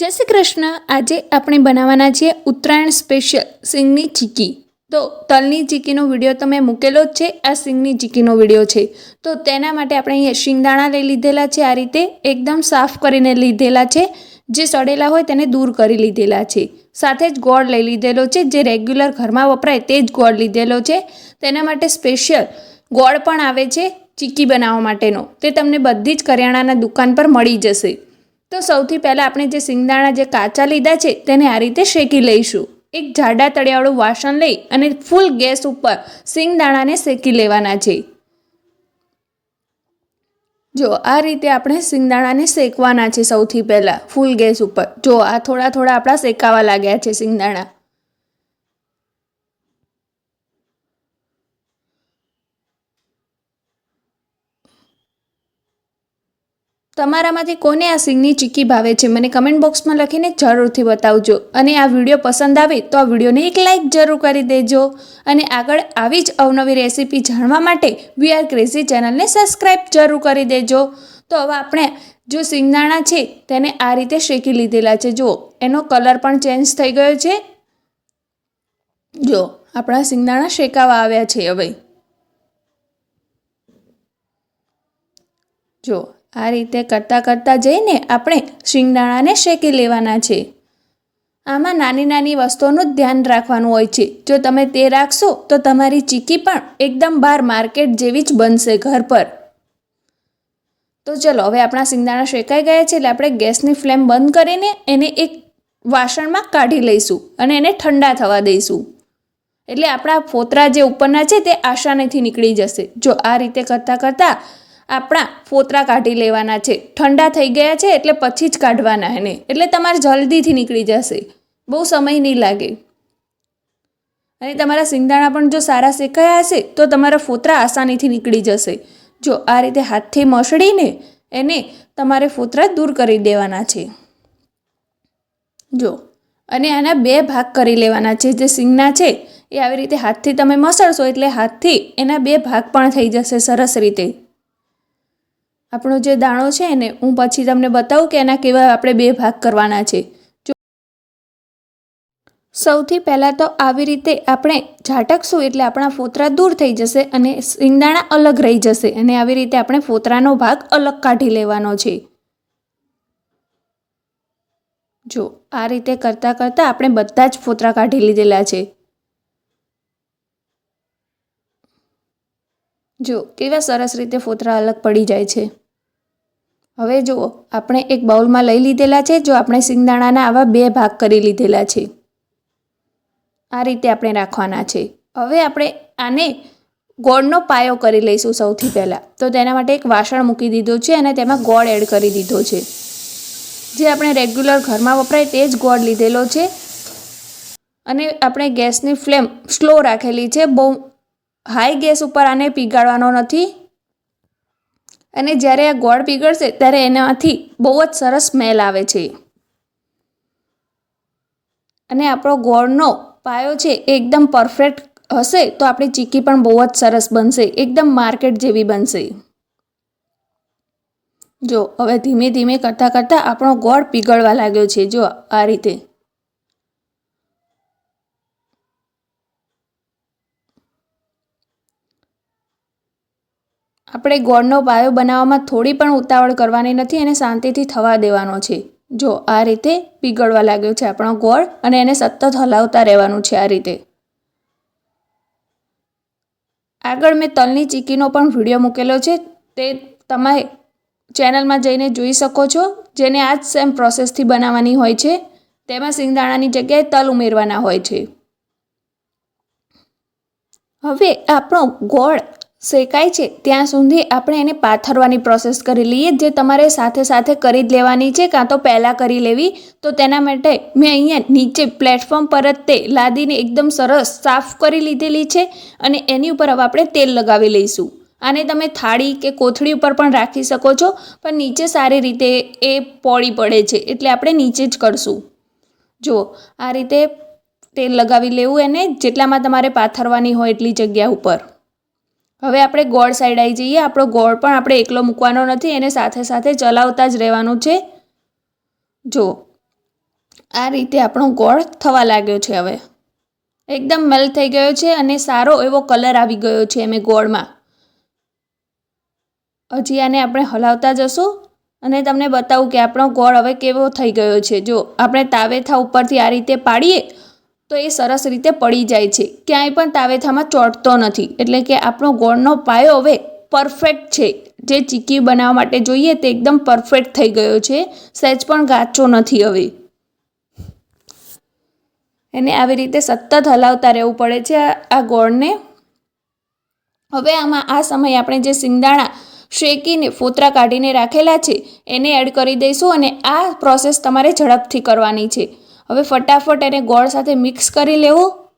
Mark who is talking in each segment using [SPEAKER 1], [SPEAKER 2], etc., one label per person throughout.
[SPEAKER 1] જય શ્રી કૃષ્ણ. આજે આપણે બનાવવાના છીએ ઉત્તરાયણ સ્પેશિયલ સિંગની ચીકી. તો તલની ચીકીનો વીડિયો તમે મૂકેલો જ છે. આ સિંગની ચીકીનો વીડિયો છે. તો તેના માટે આપણે અહીંયા શિંગદાણા લઈ લીધેલા છે આ રીતે. એકદમ સાફ કરીને લીધેલા છે. જે સડેલા હોય તેને દૂર કરી લીધેલા છે. સાથે જ ગોળ લઈ લીધેલો છે. જે રેગ્યુલર ઘરમાં વપરાય તે જ ગોળ લીધેલો છે. તેના માટે સ્પેશિયલ ગોળ પણ આવે છે ચીકી બનાવવા માટેનો. તે તમને બધી જ કરિયાણાના દુકાન પર મળી જશે. તો સૌથી પહેલાં આપણે જે સિંગદાણા જે કાચા લીધા છે તેને આ રીતે શેકી લઈશું. એક જાડા તળિયાવાળું વાસણ લઈ અને ફૂલ ગેસ ઉપર સિંગદાણાને શેકી લેવાના છે. જો આ રીતે આપણે સિંગદાણાને શેકવાના છે સૌથી પહેલાં, ફૂલ ગેસ ઉપર. જો આ થોડા થોડા આપણા શેકાવા લાગ્યા છે સિંગદાણા. તમારામાંથી કોને આ સિંગની ચીક્કી ભાવે છે, મને કમેન્ટ બોક્સમાં લખીને જરૂરથી બતાવજો. અને આ વીડિયો પસંદ આવે તો આ વિડીયોને એક લાઇક જરૂર કરી દેજો. અને આગળ આવી જ અવનવી રેસીપી જાણવા માટે વી આર ક્રેઝી ચેનલને સબસ્ક્રાઈબ જરૂર કરી દેજો. તો હવે આપણે જો સિંગદાણા છે, તેને આ રીતે શેકી લીધેલા છે. જો એનો કલર પણ ચેન્જ થઈ ગયો છે. જો, આપણા સિંગદાણા શેકાવા આવ્યા છે હવે. જો આ રીતે કરતાં કરતાં જઈને આપણે શિંગદાણાને શેકી લેવાના છે. આમાં નાની નાની વસ્તુઓનું જ ધ્યાન રાખવાનું હોય છે. જો તમે તે રાખશો, તો તમારી ચીકી પણ એકદમ બહાર માર્કેટ જેવી જ બનશે ઘર પર. તો ચલો, હવે આપણા શિંગદાણા શેકાઈ ગયા છે એટલે આપણે ગેસની ફ્લેમ બંધ કરીને એને એક વાસણમાં કાઢી લઈશું અને એને ઠંડા થવા દઈશું. એટલે આપણા ફોતરા જે ઉપરના છે તે આસાનીથી નીકળી જશે. જો આ રીતે કરતાં કરતાં આપણા ફોતરા કાઢી લેવાના છે. ઠંડા થઈ ગયા છે એટલે પછી જ કાઢવાના એને. એટલે તમારે જલ્દીથી નીકળી જશે. બહુ સમય નહીં લાગે. અને તમારા સિંગદાણા પણ જો સારા શેકાયા હશે, તો તમારા ફોતરા આસાનીથી નીકળી જશે. જો આ રીતે હાથથી મસળીને એને તમારે ફોતરા દૂર કરી દેવાના છે. જો, અને આના બે ભાગ કરી લેવાના છે. જે સિંગના છે, એ આવી રીતે હાથથી તમે મસળશો એટલે હાથથી એના બે ભાગ પણ થઈ જશે સરસ રીતે. આપણો જે દાણો છે ને, હું પછી તમને બતાવું કે એના કેવા આપણે બે ભાગ કરવાના છે. સૌથી પહેલાં તો આવી રીતે આપણે ઝાટકશું એટલે આપણા ફોતરા દૂર થઈ જશે અને સિંગદાણા અલગ રહી જશે અને આવી રીતે આપણે ફોતરાનો ભાગ અલગ કાઢી લેવાનો છે. જો આ રીતે કરતાં કરતાં આપણે બધા જ ફોતરા કાઢી લીધેલા છે. જો કેવા સરસ રીતે ફોતરા અલગ પડી જાય છે. હવે જુઓ, આપણે એક બાઉલમાં લઈ લીધેલા છે, જો આપણે સિંગદાણાના આવા બે ભાગ કરી લીધેલા છે. આ રીતે આપણે રાખવાના છે. હવે આપણે આને ગોળનો પાયો કરી લઈશું સૌથી પહેલાં. તો તેના માટે એક વાસણ મૂકી દીધું છે અને તેમાં ગોળ એડ કરી દીધો છે. જે આપણે રેગ્યુલર ઘરમાં વપરાય તે જ ગોળ લીધેલો છે. અને આપણે ગેસની ફ્લેમ સ્લો રાખેલી છે. બહુ હાઈ ગેસ ઉપર આને પીગાળવાનો નથી. અને જ્યારે આ ગોળ પીગળશે, ત્યારે એનામાંથી બહુ જ સરસ સ્મેલ આવે છે. અને આપણો ગોળનો પાયો છે એ એકદમ પરફેક્ટ હશે, તો આપણી ચીકી પણ બહુ જ સરસ બનશે, એકદમ માર્કેટ જેવી બનશે. જો, હવે ધીમે ધીમે કરતાં કરતાં આપણો ગોળ પીગળવા લાગ્યો છે, જો આ રીતે. આપણે ગોળનો પાયો બનાવવામાં થોડી પણ ઉતાવળ કરવાની નથી અને શાંતિથી થવા દેવાનો છે. જો આ રીતે પીગળવા લાગ્યો છે આપણો ગોળ અને એને સતત હલાવતા રહેવાનું છે આ રીતે. આગળ મેં તલની ચીકીનો પણ વીડિયો મૂકેલો છે. તે તમે ચેનલમાં જઈને જોઈ શકો છો. જેને આ જ સેમ પ્રોસેસથી બનાવવાની હોય છે. તેમાં સિંગદાણાની જગ્યાએ તલ ઉમેરવાના હોય છે. હવે આપણો ગોળ શેકાય છે, ત્યાં સુધી આપણે એને પાથરવાની પ્રોસેસ કરી લઈએ, જે તમારે સાથે સાથે કરી જ લેવાની છે, કાં તો પહેલાં કરી લેવી. તો તેના માટે મેં અહીંયા નીચે પ્લેટફોર્મ પર જ તે લાદીને એકદમ સરસ સાફ કરી લીધેલી છે અને એની ઉપર હવે આપણે તેલ લગાવી લઈશું. આને તમે થાળી કે કોથળી ઉપર પણ રાખી શકો છો, પણ નીચે સારી રીતે એ પોળી પડે છે, એટલે આપણે નીચે જ કરશું. જુઓ, આ રીતે તેલ લગાવી લેવું એને જેટલામાં તમારે પાથરવાની હોય એટલી જગ્યા ઉપર. હવે આપણે ગોળ સાઈડ આવી જઈએ. આપણો ગોળ પણ આપણે એકલો મૂકવાનો નથી, એને સાથે સાથે ચલાવતા જ રહેવાનું છે. જો, આ રીતે આપણો ગોળ થવા લાગ્યો છે હવે. એકદમ મેલ્ટ થઈ ગયો છે અને સારો એવો કલર આવી ગયો છે અમે ગોળમાં. હજી આને આપણે હલાવતા જશું અને તમને બતાવું કે આપણો ગોળ હવે કેવો થઈ ગયો છે. જો, આપણે તાવેથા ઉપરથી આ રીતે પાડીએ તો એ સરસ રીતે પડી જાય છે. ક્યાંય પણ તાવેથામાં ચોંટતો નથી. એટલે કે આપણો ગોળનો પાયો હવે પરફેક્ટ છે. જે ચીકી બનાવવા માટે જોઈએ તે એકદમ પરફેક્ટ થઈ ગયો છે. સહેજ પણ ગાચો નથી હવે. એને આવી રીતે સતત હલાવતા રહેવું પડે છે આ- ગોળને. હવે આમાં આ સમયે આપણે જે સિંગદાણા શેકીને ફોતરા કાઢીને રાખેલા છે, એને એડ કરી દઈશું અને આ પ્રોસેસ તમારે ઝડપથી કરવાની છે. હવે ફટાફટ એને ગોળ સાથે મિક્સ કરી લેવો.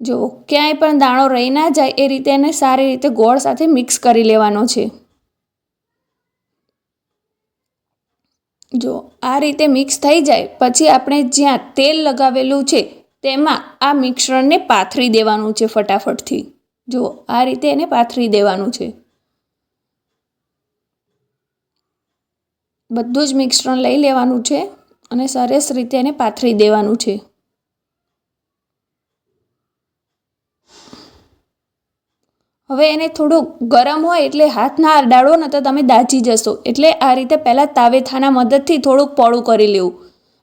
[SPEAKER 1] જો ક્યાંય પણ દાણો રહી ના જાય એ રીતે એને સારી રીતે ગોળ સાથે મિક્સ કરી લેવાનો છે. જો આ રીતે મિક્સ થઈ જાય, પછી આપણે જ્યાં તેલ લગાવેલું છે તેમાં આ મિશ્રણને પાથરી દેવાનું છે ફટાફટથી. જો આ રીતે એને પાથરી દેવાનું છે. બધું જ મિશ્રણ લઈ લેવાનું છે. અને સરસ રીતે એને પાથરી દેવાનું છે. હવે એને થોડું ગરમ હોય એટલે હાથ ના અડાડો ને તો તમે દાજી જશો. એટલે આ રીતે પહેલાં તાવેથાના મદદથી થોડુંક પોળું કરી લેવું.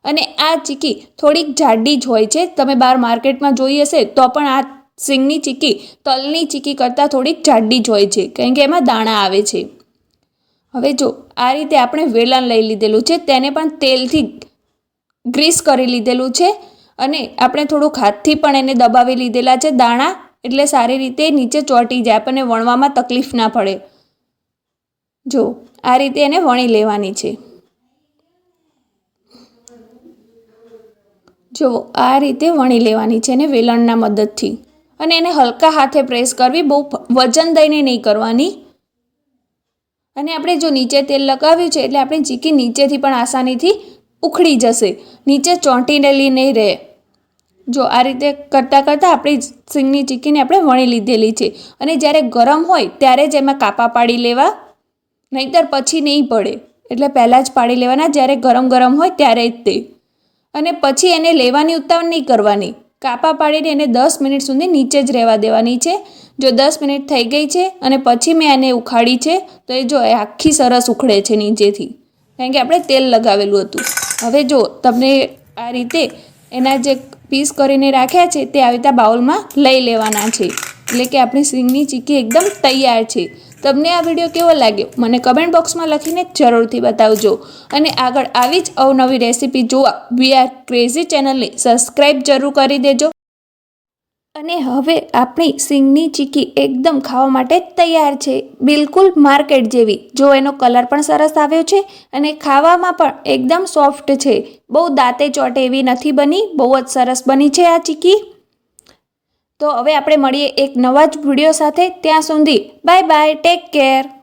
[SPEAKER 1] અને આ ચીકી થોડીક જાડી જ હોય છે. તમે બહાર માર્કેટમાં જોઈ હશે તો પણ આ સિંગની ચીકી તલની ચીકી કરતાં થોડીક જાડી જ હોય છે. કારણ કે એમાં દાણા આવે છે. હવે જો આ રીતે આપણે વેલણ લઈ લીધેલું છે. તેને પણ તેલથી ગ્રીસ કરી લીધેલું છે અને આપણે થોડુંક હાથથી પણ એને દબાવી લીધેલા છે. દાણા એટલે સારી રીતે નીચે ચોંટી જાય, આપણને વણવામાં તકલીફ ના પડે. જો, આ રીતે એને વણી લેવાની છે. જો, આ રીતે વણી લેવાની છે એને વેલણના મદદથી. અને એને હલકા હાથે પ્રેસ કરવી, બહુ વજન દઈને નહીં કરવાની. અને આપણે જો નીચે તેલ લગાવ્યું છે, એટલે આપણે ચીકી નીચેથી પણ આસાનીથી ઉખડી જશે. નીચે ચોંટીનેલી નહીં રહે. જો આ રીતે કરતાં કરતાં આપણી સિંગની ચીકીને આપણે વણી લીધેલી છે. અને જ્યારે ગરમ હોય ત્યારે જ એમાં કાપા પાડી લેવા, નહીંતર પછી નહીં પડે. એટલે પહેલાં જ પાડી લેવાના, જ્યારે ગરમ ગરમ હોય ત્યારે જ તે. અને પછી એને લેવાની ઉતાવળ નહીં કરવાની. કાપા પાડીને એને દસ મિનિટ સુધી નીચે જ રહેવા દેવાની છે. જો દસ મિનિટ થઈ ગઈ છે અને પછી મેં એને ઉખાડી છે, તો એ જો એ આખી સરસ ઉખડે છે નીચેથી. કારણ કે આપણે તેલ લગાવેલું હતું. હવે જો તમને આ રીતે એના જે પીસ કરીને રાખ્યા છે તે આવી રીતે બાઉલમાં લઈ લેવાના છે. એટલે કે આપણી સિંગની ચીકી એકદમ તૈયાર છે. તમને આ વીડિયો કેવો લાગ્યો? મને કમેન્ટ બોક્સમાં લખીને જરૂરથી બતાવજો. અને આગળ આવી જ અવનવી રેસીપી જોવા. વી આર ક્રેઝી ચેનલને સબસ્ક્રાઈબ જરૂર કરી દેજો. અને હવે આપણી સિંગની ચીકી એકદમ ખાવા માટે તૈયાર છે. બિલકુલ માર્કેટ જેવી. જો એનો કલર પણ સરસ આવ્યો છે અને ખાવામાં પણ એકદમ સોફ્ટ છે. બહુ દાંતે ચોટે એવી નથી બની. બહુ જ સરસ બની છે આ ચીકી. તો હવે આપણે મળીએ એક નવા જ વીડિયો સાથે. ત્યાં સુધી બાય બાય, ટેક કેર.